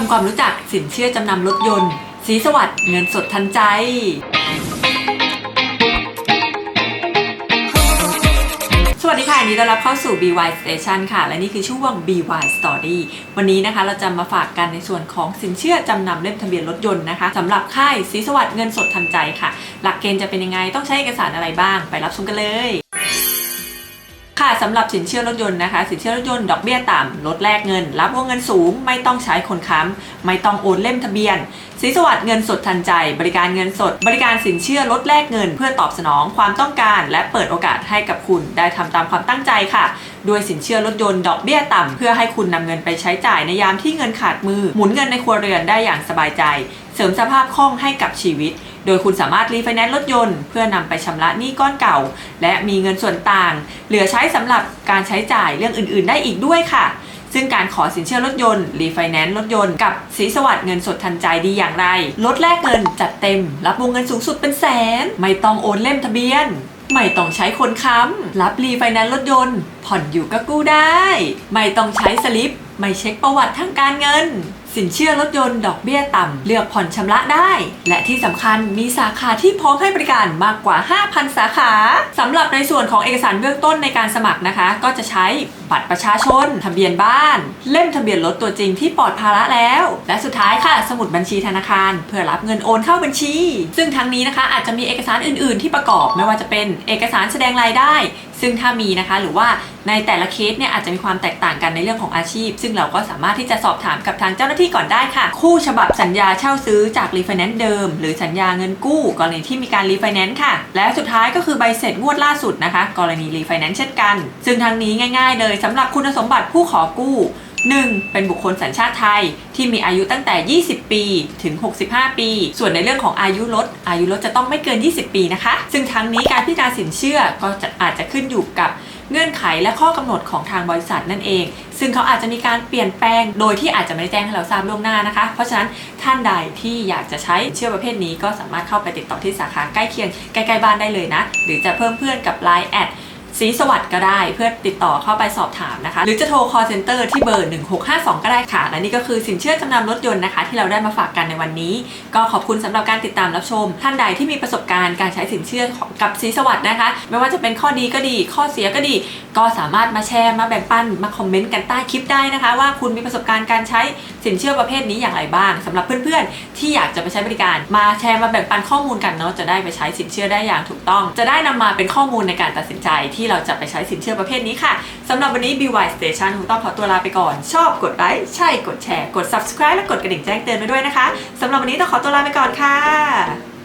ทำความรู้จักสินเชื่อจำนำรถยนต์ สีสวัสด์เงินสดทันใจ สวัสดีค่ะนดีต้อนรับเข้าสู่ BY Station ค่ะ และนี่คือช่วง BY Story วันนี้นะคะเราจะมาฝากกันในส่วนของสินเชื่อจำนำเล่มทะเบียนรถยนต์นะคะสำหรับค่ายสีสวัสด์เงินสดทันใจค่ะ หลักเกณฑ์จะเป็นยังไงต้องใช้เอกสารอะไรบ้าง ไปรับชมกันเลย ค่ะสำหรับสินเชื่อรถยนต์นะคะ สินเชื่อรถยนต์ดอกเบี้ยต่ำลดแลกเงิน รับวงเงินสูง ไม่ต้องใช้คนค้ำไม่ต้องโอนเล่มทะเบียนสีสวัสดิ์เงินสดทันใจ บริการเงินสด บริการสินเชื่อลดแลกเงิน เพื่อตอบสนองความต้องการ และเปิดโอกาสให้กับคุณได้ทำตามความตั้งใจค่ะด้วยสินเชื่อรถยนต์ดอกเบี้ยต่ำเพื่อให้คุณนำเงินไปใช้จ่ายในยามที่เงินขาดมือ หมุนเงินในครัวเรือนได้อย่างสบายใจ เสริมสภาพคล่องให้กับชีวิต โดยคุณสามารถรีไฟแนนซ์รถยนต์ เพื่อนำไปชำระหนี้ก้อนเก่า และมีเงินส่วนต่าง เหลือใช้สำหรับการใช้จ่ายเรื่องอื่น ๆ ได้อีกด้วยค่ะ ซึ่งการขอสินเชื่อรถยนต์รีไฟแนนซ์รถยนต์กับสีสวัสดิ์เงินสดทันใจดีอย่างไรลดแลกเงินจัดเต็ม รับวงเงินสูงสุดเป็นแสน ไม่ต้องโอนเล่มทะเบียนไม่ต้องใช้คนค้ำ รับรีไฟแนนซ์รถยนต์ ผ่อนอยู่ก็กู้ได้ ไม่ต้องใช้สลิป ไม่เช็คประวัติทางการเงิน สินเชื่อรถยนต์ดอกเบี้ยต่ำ เลือกผ่อนชำระได้ และที่สำคัญมีสาขาที่พร้อมให้บริการมากกว่า 5,000 สาขาสำหรับในส่วนของเอกสารเบื้องต้นในการสมัครนะคะ ก็จะใช้บัตรประชาชน ทะเบียนบ้าน เล่มทะเบียนรถตัวจริงที่ปลอดภาระแล้ว และสุดท้ายค่ะ สมุดบัญชีธนาคาร เพื่อรับเงินโอนเข้าบัญชี ซึ่งทั้งนี้นะคะอาจจะมีเอกสารอื่น ๆ ที่ประกอบไม่ว่าจะเป็นเอกสารแสดงรายได้ ซึ่งถ้ามีนะคะหรือว่าในแต่ละเคสเนี่ยอาจจะมีความแตกต่างกันในเรื่องของอาชีพ ซึ่งเราก็สามารถที่จะสอบถามกับทางเจ้าหน้าที่ก่อนได้ค่ะ คู่ฉบับสัญญาเช่าซื้อจากรีไฟแนนซ์เดิม หรือสัญญาเงินกู้ กรณีที่มีการรีไฟแนนซ์ค่ะ และสุดท้ายก็คือใบเสร็จงวดล่าสุดนะคะ กรณีรีไฟแนนซ์เช่นกัน ซึ่งทั้งนี้ง่าย ๆ เลยสำหรับคุณสมบัติผู้ขอกู้ 1. เป็นบุคคลสัญชาติไทยที่มีอายุตั้งแต่ 20 ปีถึง 65 ปี ส่วนในเรื่องของอายุรถอายุรถจะต้องไม่เกิน 20 ปีนะคะ ซึ่งทั้งนี้การพิจารณาสินเชื่อก็จะอาจจะขึ้นอยู่กับเงื่อนไขและข้อกำหนดของทางบริษัทนั่นเอง ซึ่งเขาอาจจะมีการเปลี่ยนแปลง โดยที่อาจจะไม่ได้แจ้งให้เราทราบล่วงหน้านะคะ เพราะฉะนั้นท่านใดที่อยากจะใช้เชื่อประเภทนี้ก็สามารถเข้าไปติดต่อที่สาขาใกล้เคียงใกล้ๆบ้านได้เลยนะ หรือจะเพิ่มเพื่อนกับ Line แอด สีสวัสด์ก็ได้เพื่อติดต่อเข้าไปสอบถามนะคะ หรือจะโทร call center ที่เบอร์ 1652 ก็ได้ค่ะ และนี่ก็คือสินเชื่อจำนำรถยนต์นะคะ ที่เราได้มาฝากกันในวันนี้ ก็ขอบคุณสำหรับการติดตามรับชม ท่านใดที่มีประสบการณ์การใช้สินเชื่อกับสีสวัสด์นะคะ ไม่ว่าจะเป็นข้อดีก็ดี ข้อเสียก็ดี ก็สามารถมาแชร์มาแบ่งปันมาคอมเมนต์กันใต้คลิปได้นะคะ ว่าคุณมีประสบการณ์การใช้สินเชื่อประเภทนี้อย่างไรบ้างสำหรับเพื่อนๆ ที่อยากจะไปใช้บริการ มาแชร์มาแบ่งปันข้อมูลกันเนาะจะได้ไปใช้สินเชื่อได้อย่างถูกต้อง จะได้นำมาเป็นข้อมูลในการตัดสินใจที่เราจะไปใช้สินเชื่อประเภทนี้ค่ะสำหรับวันนี้ BY Station คงต้องขอตัวลาไปก่อน ชอบกดไลค์ใช่กดแชร์ กด subscribe และกดกระดิ่งแจ้งเตือนไปด้วยนะคะสำหรับวันนี้ต้องขอตัวลาไปก่อนค่ะ